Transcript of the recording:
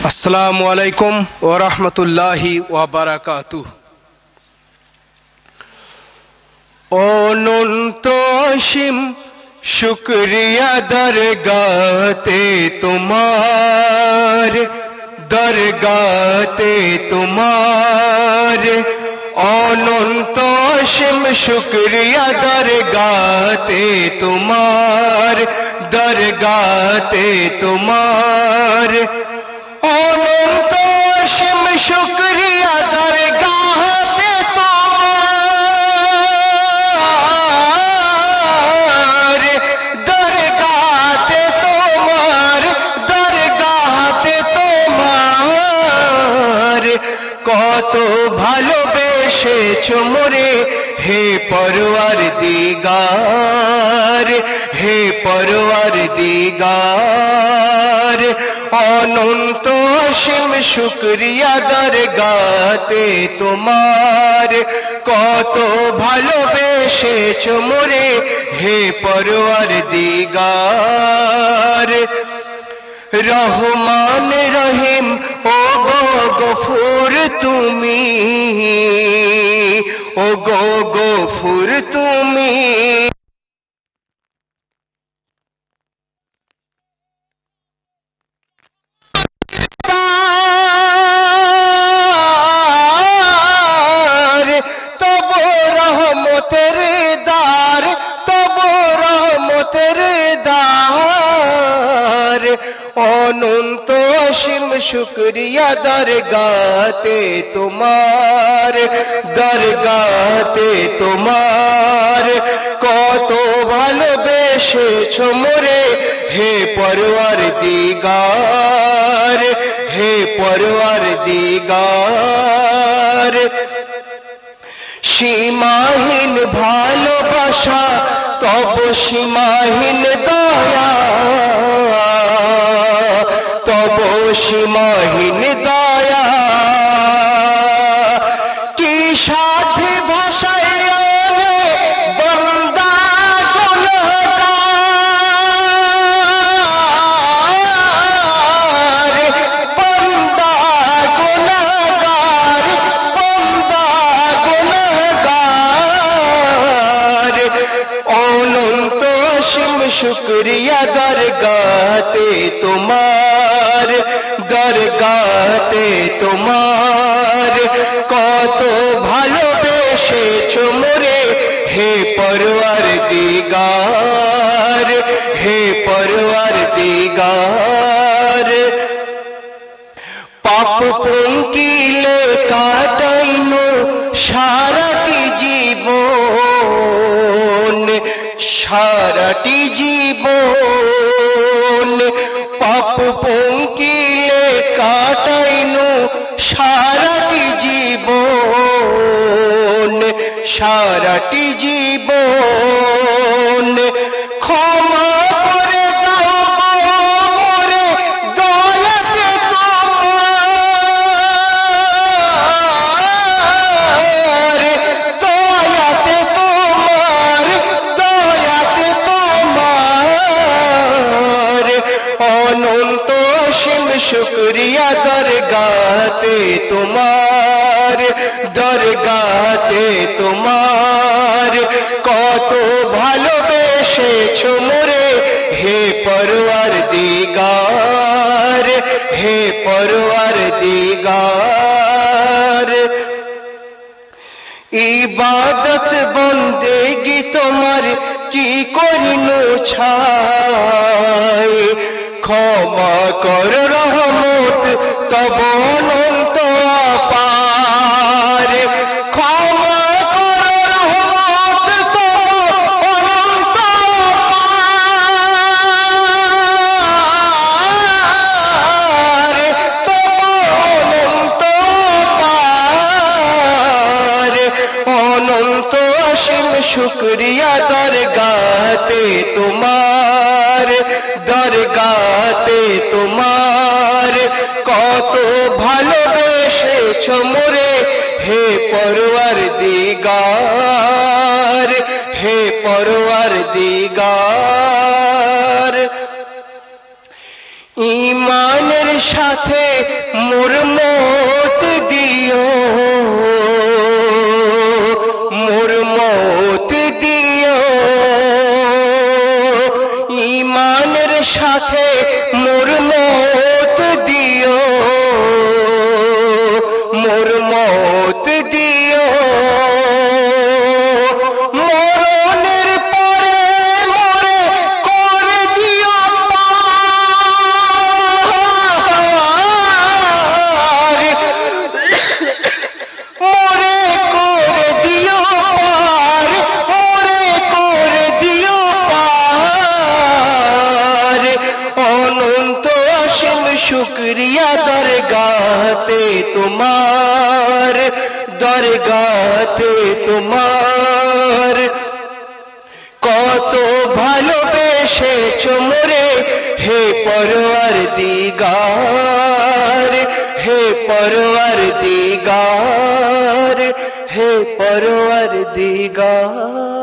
আসসালামু আলাইকুম ও রহমতুল্লাহি ওয়াবারাকাতু অনন্ত অসীম শুক্রিয়া দরগাতে তোমার দরগাতে তোমার অনন্ত অসীম শুক্রিয়া দরগাতে তোমার দরগাতে তোমার শুক্রিয়া দরগাতে তোমার। দরগাতে তোমার তোমার। কত ভালোবেসেছ মোরে, হে পরওয়ার দিগার হে পরওয়ার দিগার অনন্ত অসীম শুক্রিয়া দরগাতে তোমার। কত ভালোবেসেছ মোরে, হে পরওয়ার দিগার। রহমান, রহিম ও গো গফুর তুমি। ও গো গফুর তুমি। অনন্ত অসীম শুক্রিয়া দরগাতে তোমার দরগাতে তোমার। কত ভালোবেসেছ মোরে, হে পরওয়ার দিগার, হে পরওয়ার দিগার। সীমাহীন ভালোবাসা, তব সীমাহীন সীমাহীন দয়া শুক্রিয়া দরগাতে তোমার দরগাতে তোমার কত ভালোবেসেছ মোরে হে পরওয়ার দিগার হে পরওয়ার দিগার পাপ পঙ্কিলে কাটাইনো छारटी जी তোমার কত ভালোবেসেছ মোরে? হে পরওয়ার দিগার, হে পরওয়ার দিগার। ইবাদত বন্দেগি তোমার কি করিনু ছাই? ক্ষমা কর রহমত, তব অনন্ত আপার অসীম শুক্রিয়া দরগাতে তোমার দরগাতে তোমার। কত ভালোবেসেছ মোরে, হে পরোয়ার দিগার হে পরোয়ার দিগার ইমানের সাথে মোর মত সাথে মোর দরগাতে তোমার দরগাতে তোমার কত ভালোবেসেছ মোরে হে পরওয়ার দিগার হে পরওয়ার দিগার হে পরওয়ার দিগার